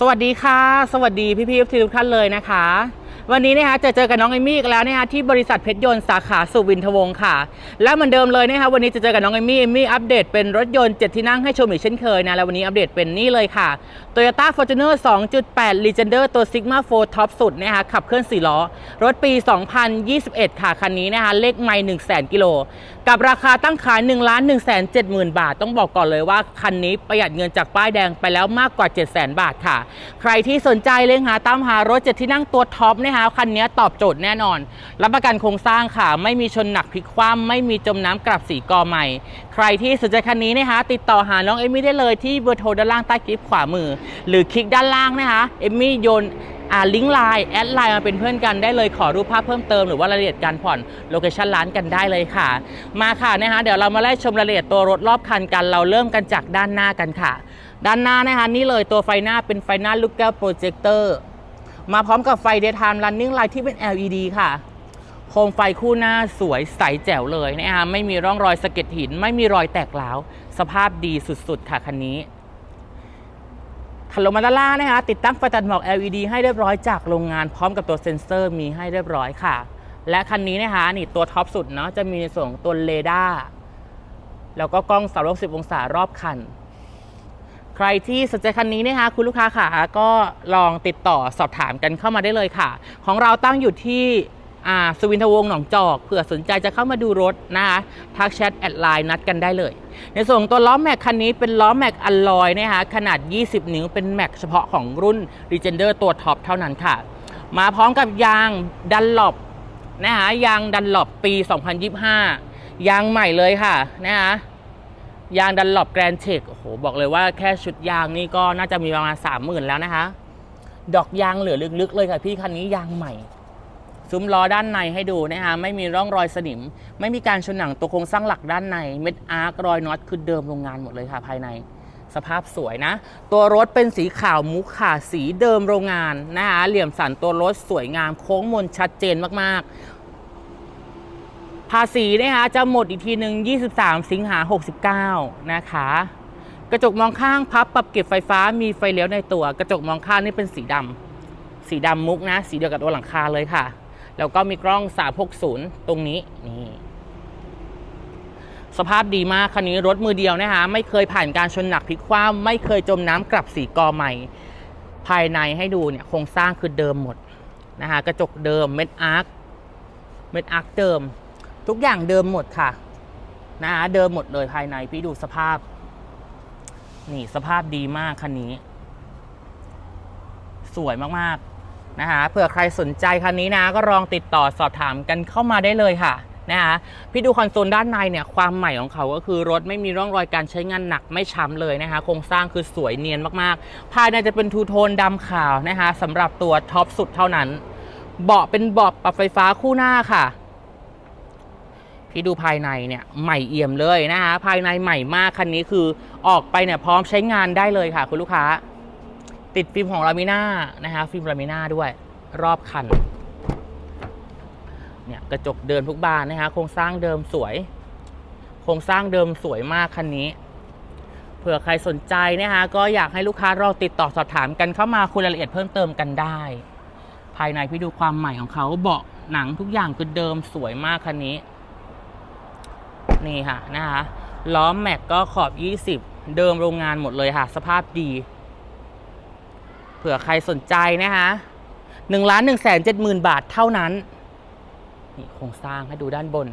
สวัสดีค่ะ สวัสดีพี่พี่ทุกท่านเลยนะคะ วันนี้นะคะจะเจอกับน้องเอมี่อีกแล้วนะคะที่บริษัทเพชรยนต์สาขาสุวินทวงศ์ค่ะ และเหมือนเดิมเลยนะคะวันนี้จะเจอกับน้องเอมี่เอมี่อัปเดตเป็นรถยนต์7ที่นั่งให้ชมอีกเช่นเคยนะแล้ววันนี้อัปเดตเป็นนี่เลยค่ะ Toyota Fortuner 2.8 Legender ตัว Sigma 4 Top สุดนะคะขับเคลื่อน4ล้อ รถปี 2021 ค่ะคันนี้นะคะเลขไม่1 0 0 0 0กิโลกับราคาตั้งขาย1 1 7 0 0 0 0บาท ต้องบอกก่อนเลยว่าคันนี้ประหยัดเงินจากป้ายแดงไปแล้วมากกว่า 7 0 0 0 0 0 บาทค่ะ ใครที่สนใจเลยหาตามหารถเจ็ดที่นั่งตัวท็อปนะคะคันนี้ตอบโจทย์แน่นอน รับประกันโครงสร้างค่ะ ไม่มีชนหนักพลิกคว่ำไม่มีจมน้ำกลับสีกอใหม่ ใครที่สนใจคันนี้นะคะติดต่อหาน้องเอมมี่ได้เลยที่เบอร์โทรด้านล่างใต้คลิปขวามือ หรือคลิกด้านล่างนะคะเอมมี่โยนอ่าลิงก์ไลน์แอดไลน์มาเป็นเพื่อนกันได้เลยขอรูปภาพเพิ่มเติมหรือว่ารายละเอียดการผ่อนโลเคชันร้านกันได้เลยค่ะ มาค่ะนะคะเดี๋ยวเรามาไล่ชมรายละเอียดตัวรถรอบคันกัน เราเริ่มกันจากด้านหน้ากันค่ะ ด้านหน้านะคะนี่เลยตัวไฟหน้าเป็นไฟหน้าลูกแก้วโปรเจคเตอร์ มาพร้อมกับไฟ daytime running light ที่เป็น LED ค่ะ โคมไฟคู่หน้าสวยใสแจ๋วเลยนะคะไม่มีร่องรอยสะเก็ดหิน ไม่มีรอยแตกร้าว สภาพดีสุดๆ ค่ะคันนี้ถัดลงมาด้านล่างนะคะติดตั้งไฟตัดหมอก LED ให้เรียบร้อยจากโรงงานพร้อมกับตัวเซ็นเซอร์มีให้เรียบร้อยค่ะ และคันนี้นะคะนี่ตัวท็อปสุดเนาะจะมีในส่วนของตัวเรดาร์แล้วก็กล้อง 360 องศารอบคัน ใครที่สนใจคันนี้นะคะคุณลูกค้าค่ะก็ลองติดต่อสอบถามกันเข้ามาได้เลยค่ะ ของเราตั้งอยู่ที่สวินทวงศ์หนองจอกเผื่อสนใจจะเข้ามาดูรถนะคะทักแชทแอดไลน์นัดกันได้เลย ในส่วนตัวล้อแม็กคันนี้เป็นล้อแม็กอัลลอยนะคะขนาด 20 นิ้วเป็นแม็กเฉพาะของรุ่น r e g e n d e r ตัวท็อปเท่านั้นค่ะ มาพร้อมกับยางดันหลบนะคะยางดันหลบปี 2025 ยางใหม่เลยค่ะนะคะ ยางดันหลบแกรนเชกโอ้โห บอกเลยว่าแค่ชุดยางนี่ก็น่าจะมีประมาณ30,000แล้วนะคะ ดอกยางเหลือลึกๆเลยค่ะพี่คันนี้ยางใหม่ซุ้มล้อด้านในให้ดูนะคะไม่มีร่องรอยสนิม ไม่มีการชนหนังตัวโครงสร้างหลักด้านในเม็ดอาร์ครอยน็อตคือเดิมโรงงานหมดเลยค่ะภายใน สภาพสวยนะ ตัวรถเป็นสีขาวมุกค่ะสีเดิมโรงงานนะคะเหลี่ยมสันตัวรถสวยงามโค้งมนชัดเจนมากๆ ภาษีนะคะจะหมดอีกทีหนึ่ง 23 สิงหา 69 นะคะ กระจกมองข้างพับปรับเก็บไฟฟ้ามีไฟเลี้ยวในตัว กระจกมองข้างนี่เป็นสีดำสีดำมุกนะ สีเดียวกับตัวหลังคาเลยค่ะ แล้วก็มีกล้อง 360 ตรงนี้นี่สภาพดีมากคันนี้รถมือเดียวนะคะไม่เคยผ่านการชนหนักพลิกคว่ำไม่เคยจมน้ำกลับสีกอใหม่ ภายในให้ดูเนี่ยโครงสร้างคือเดิมหมดนะคะกระจกเดิมเม็ดอาร์คเม็ดอาร์คเดิม ทุกอย่างเดิมหมดค่ะนะคะเดิมหมดเลยภายในพี่ดูสภาพ นี่สภาพดีมากคันนี้ สวยมากๆนะคะเผื่อใครสนใจคันนี้นะ ก็ลองติดต่อสอบถามกันเข้ามาได้เลยค่ะนะคะพี่ดูคอนโซลด้านในเนี่ยความใหม่ของเขาก็คือรถไม่มีร่องรอยการใช้งานหนักไม่ช้ำเลยนะคะโครงสร้างคือสวยเนียนมากๆ ภายในจะเป็นทูโทนดำขาวนะคะสำหรับตัวท็อปสุดเท่านั้น เบาะเป็นเบาะปรับไฟฟ้าคู่หน้าค่ะ พี่ดูภายในเนี่ยใหม่เอี่ยมเลยนะคะภายในใหม่มากคันนี้คือออกไปเนี่ยพร้อมใช้งานได้เลยค่ะ คุณลูกค้า ติดฟิล์มของลามิน่านะคะฟิล์มลามิน่าด้วยรอบคันเนี่ยกระจกเดิมทุกบานนะคะโครงสร้างเดิมสวย โครงสร้างเดิมสวยมากคันนี้เผื่อใครสนใจนะคะก็อยากให้ลูกค้าเราติดต่อสอบถามกันเข้ามาคุยรายละเอียดเพิ่มเติมกันได้ ภายในพี่ดูความใหม่ของเขาเบาะหนังทุกอย่างคือเดิมสวยมากคันนี้ นี่ค่ะนะคะล้อแม็กก็ขอบ 20 เดิมโรงงานหมดเลยค่ะ สภาพดี เผื่อใครสนใจนะคะ1ล้าน1แสน7หมื่นบาทเท่านั้น นี่โครงสร้างให้ดูด้านบน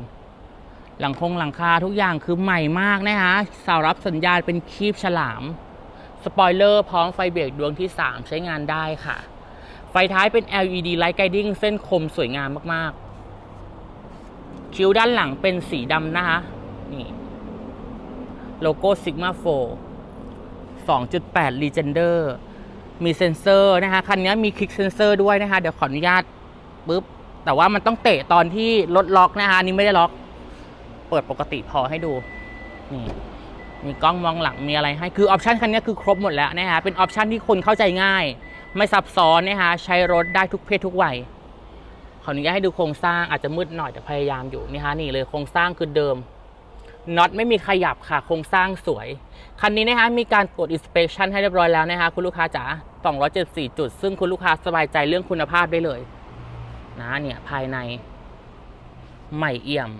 หลังคงหลังคาทุกอย่างคือใหม่มากนะคะเสารับสัญญาณเป็นคีบฉลาม สปอยเลอร์พร้อมไฟเบรกดวงที่ 3 ใช้งานได้ค่ะ ไฟท้ายเป็น LED Light Guiding เส้นคมสวยงามมากๆ คิ้วด้านหลังเป็นสีดำนะคะ นี่ โลโก้ Sigma 4 2.8 Legender มีเซ็นเซอร์นะคะ คันนี้มีคลิกเซ็นเซอร์ด้วยนะคะ เดี๋ยวขออนุญาตปุ๊บ แต่ว่ามันต้องเตะตอนที่รถล็อกนะคะนนี้ไม่ได้ล็อก เปิดปกติพอให้ดู นี่ มีกล้องมองหลัง มีอะไรให้ คือออปชันคันนี้คือครบหมดแล้วนะคะ เป็นออปชันที่คนเข้าใจง่าย ไม่ซับซ้อนนะคะ ใช้รถได้ทุกเพศทุกวัย ขออนุญาตให้ดูโครงสร้างอาจจะมืดหน่อยแต่พยายามอยู่นี่ฮะนี่เลยโครงสร้างคือเดิมน็อตไม่มีขยับค่ะโครงสร้างสวย คันนี้นะคะมีการตรวจ inspection ให้เรียบร้อยแล้วนะคะคุณลูกค้าจ๋า274 จุด ซึ่งคุณลูกค้าสบายใจเรื่องคุณภาพได้เลย นะเนี่ยภายใน ใหม่เอี่ยม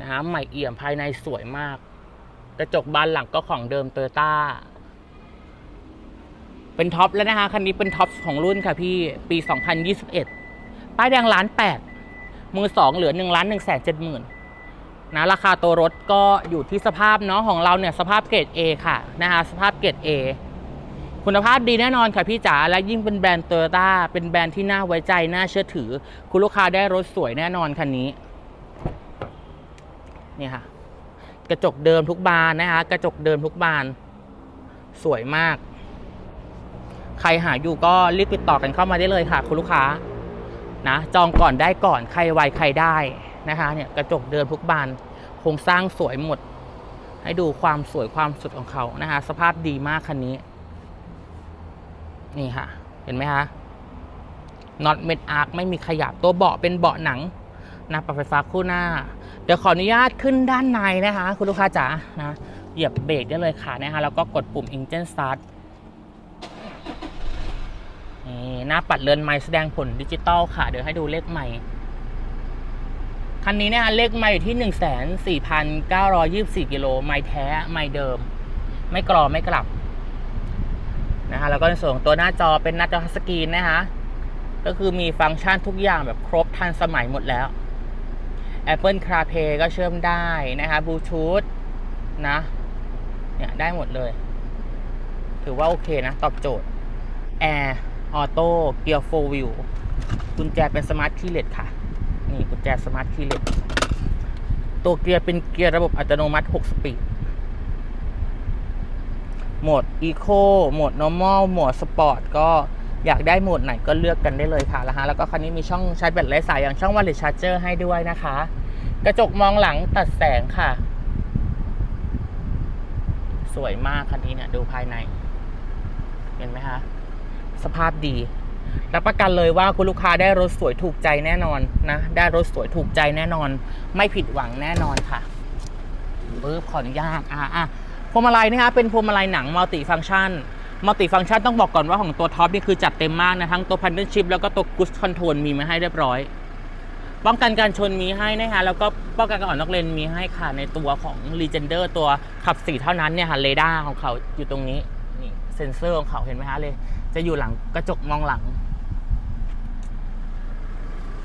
นะฮะใหม่เอี่ยมภายในสวยมาก กระจกบานหลังก็ของเดิมโตโยต้าเป็นท็อปแล้วนะคะคันนี้เป็นท็อปของรุ่นค่ะพี่ปี 2021 ป้ายแดงล้านแปดมือสองเหลือ1ล้าน1แสนเจ็ดหมื่นนะราคาตัวรถก็อยู่ที่สภาพเนาะของเราเนี่ยสภาพเกรด A ค่ะนะคะสภาพเกรด A คุณภาพดีแน่นอนค่ะพี่จ๋าและยิ่งเป็นแบรนด์โตโยต้าเป็นแบรนด์ที่น่าไว้ใจ น่าเชื่อถือ คุณลูกค้าได้รถสวยแน่นอนคันนี้นี่ค่ะ กระจกเดิมทุกบานนะคะกระจกเดิมทุกบาน สวยมาก ใครหาอยู่ก็รีบติดต่อกันเข้ามาได้เลยค่ะ คุณลูกค้า นะจองก่อนได้ก่อนใครไวใครได้นะคะเนี่ยกระจกเดิมทุกบานโครงสร้างสวยหมด ให้ดูความสวยความสุดของเขานะคะสภาพดีมากคันนี้ นี่ค่ะ เห็นไหมคะน็อตเม็ดอาร์คไม่มีขยับตัวเบาะเป็นเบาะหนังนะปรับไฟฟ้าคู่หน้า เดี๋ยวขออนุญาตขึ้นด้านในนะคะ คุณลูกค้าจ๋านะเหยียบเบรกได้เลยค่ะนะคะแล้วก็กดปุ่ม Engine Start นี่หน้าปัดเรือนไม้แสดงผลดิจิตอลค่ะ เดี๋ยวให้ดูเลขใหม่ คันนี้นะคะเลขไม้อยู่ที่1 4 9 2 4กิโลไม้แท้ไม้เดิม ไม่กรอไม่กลับนะคะแล้วก็ในส่วนของตัวหน้าจอเป็นหน้าจอทัชสกรีนนะคะก็คือมีฟังก์ชันทุกอย่างแบบครบทันสมัยหมดแล้ว Apple CarPlay ก็เชื่อมได้นะคะบลูทูธนะ เนี่ย ได้หมดเลย ถือว่าโอเคนะ ตอบโจทย์แอร์ Air Auto Gear 4 Wheel กุญแจเป็นสมาร์ทคีย์เลสค่ะ นี่กุญแจสมาร์ทคีย์เลสตัวเกียร์เป็นเกียร์ระบบอัตโนมัติ 6 สปีด โหมด Eco โหมด Normal โหมด Sport ก็อยากได้โหมดไหนก็เลือกกันได้เลยค่ะแล้วฮะแล้วก็คันนี้มีช่องชาร์จแบตไร้สายอย่างช่อง Wireless Charger ให้ด้วยนะคะ กระจกมองหลังตัดแสงค่ะ สวยมากคันนี้เนี่ยดูภายใน เห็นไหมคะ สภาพดี รับประกันเลยว่าคุณลูกค้าได้รถสวยถูกใจแน่นอนนะ ได้รถสวยถูกใจแน่นอน ไม่ผิดหวังแน่นอนค่ะปึ๊บขออนุญาตอะอะพวงมาลัยนะคะเป็นพวงมาลัยหนังมัลติฟัง c t ชันมัลติฟัง c t ชันต้องบอกก่อนว่าของตัวท็อปนี่คือจัดเต็มมากนะ ทั้งตัวพันเดิลชิพแล้วก็ตัวกุสคอนโทรลมีมาให้เรียบร้อย ป้องกันการชนมีให้นะคะแล้วก็ป้องกันการอ่อกนอกเลนมีให้ค่ะในตัวของ Legender ตัวขับสีเท่านั้นเนี่ยค่ะเรดาร์ของเขาอยู่ตรงนี้นี่เซ็นเซอร์ของเขาเห็นไหมคะเลย จะอยู่หลังกระจกมองหลัง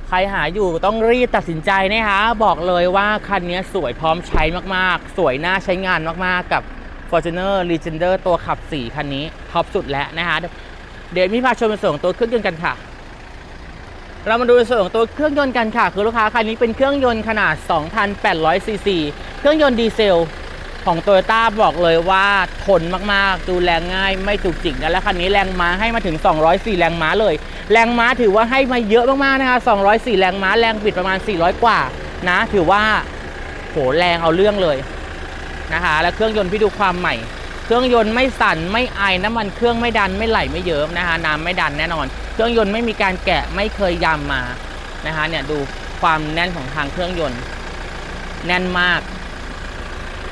ใครหาอยู่ต้องรีบตัดสินใจนะคะ บอกเลยว่าคันนี้สวยพร้อมใช้มากๆ สวยน่าใช้งานมากๆกับ Fortuner Legender ตัวขับ 4 คันนี้ท็อปสุดแล้วนะคะ เดี๋ยวมีพาชมในส่วนของตัวเครื่องยนต์กันค่ะ เรามาดูในส่วนของตัวเครื่องยนต์กันค่ะ คือลูกค้าคันนี้เป็นเครื่องยนต์ขนาด 2,800ซีซี เครื่องยนต์ดีเซล ของ t o y ยต้าบอกเลยว่าทนมากๆ ดูแรงง่ายไม่จุกจิกนะและคันนี้แรงม้าให้มาถึง 204 แรงม้าเลย แรงม้าถือว่าให้มาเยอะมากๆนะคะ 204 แรงม้าแรงบิดประมาณ 400 กว่านะ ถือว่าโหแรงเอาเรื่องเลยนะคะ และเครื่องยนต์พี่ดูความใหม่ เครื่องยนต์ไม่สั่นไม่ไอน้ำมันเครื่องไม่ดันไม่ไหลไม่เยิ้มนะคะน้ำไม่ดันแน่นอน เครื่องยนต์ไม่มีการแกะไม่เคยยำมานะคะเนี่ยดูความแน่นของทางเครื่องยนต์ แน่นมาก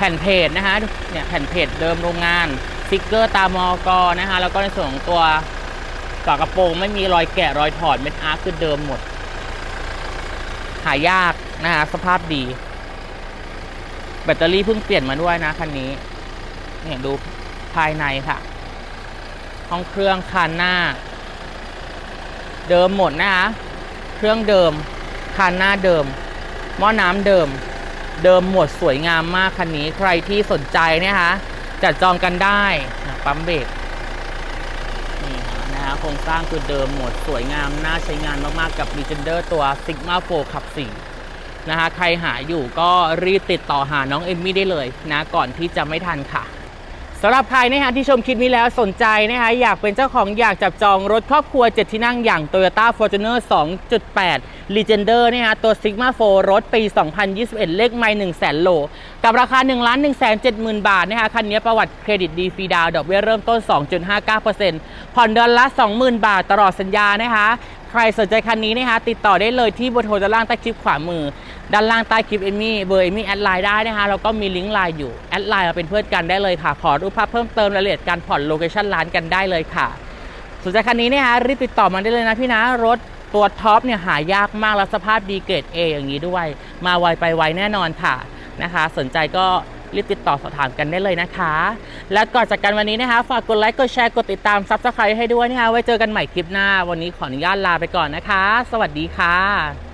ผ่นเพจนะคะเนี่ยแผ่นเพจเดิมโรงงานสติกเกอร์ตามอกอนะคะแล้วก็ในส่วนของตัวฝากระโปรงไม่มีรอยแกะรอยถอดเม็ดอาร์คคือเดิมหมด หายากนะคะสภาพดี แบตเตอรี่เพิ่งเปลี่ยนมาด้วยนะคันนี้ เนี่ยดูภายในค่ะ ห้องเครื่องคันหน้า เดิมหมดนะคะ เครื่องเดิมคันหน้าเดิม หม้อน้ำเดิม เดิมหมดสวยงามมากคันนี้ใครที่สนใจนะคะจัดจองกันได้ปั๊มเบรกนี่นะฮะโครงสร้างคือเดิมหมดสวยงาม น่าใช้งานมาก ๆ กับ Legender ตัว Sigma 4ขับ4นะคะใครหาอยู่ก็รีบติดต่อหาน้องเอมมี่ได้เลยนะ ก่อนที่จะไม่ทันค่ะ สำหรับใครนะคะที่ชมคลิปนี้แล้วสนใจนะคะอยากเป็นเจ้าของอยากจับจองรถครอบครัว 7 ที่นั่งอย่าง Toyota Fortuner 2.8 Legender นะคะตัว Sigma 4 รถปี 2021 เลขไม่1 0 0 0 0แโล กับราคา 1 1 7 0 0 0 0บาทนะคะคันนี้ประวัติเครดิตดีฟรีดาวดอกเบี้ยเริ่มต้น 2.59%ผ่อนเดือนละ 20,000 บาทตลอดสัญญานะคะใครสนใจคันนี้นะคะติดต่อได้เลยที่เบอร์โทรด้านล่างใต้คลิปขวามือ ด้านล่างใต้คลิปเอมี่เบอร์เอมี่แอดไลน์ได้นะคะแล้วก็มีลิงก์ไลน์อยู่แอดไลน์มาเป็นเพื่อนกันได้เลยค่ะขอรูปภาพเพิ่มเติมรายละเอียดการผ่อนโลเคชั่นร้านกันได้เลยค่ะสนใจคันนี้เนี่ยฮะรีบติดต่อมาได้เลยนะพี่นะรถตัวท็อปเนี่ยหายากมากแล้วสภาพดีเกรด A อย่างนี้ด้วย มาไวไปไวแน่นอนค่ะนะคะ สนใจก็รีบติดต่อสอบถามกันได้เลยนะคะ และก่อนจากกันวันนี้นะคะ ฝากกดไลค์กดแชร์กดติดตามซับสไครต์ให้ด้วยนะคะไว้เจอกันใหม่คลิปหน้า วันนี้ขออนุญาตลาไปก่อนนะคะ สวัสดีค่ะ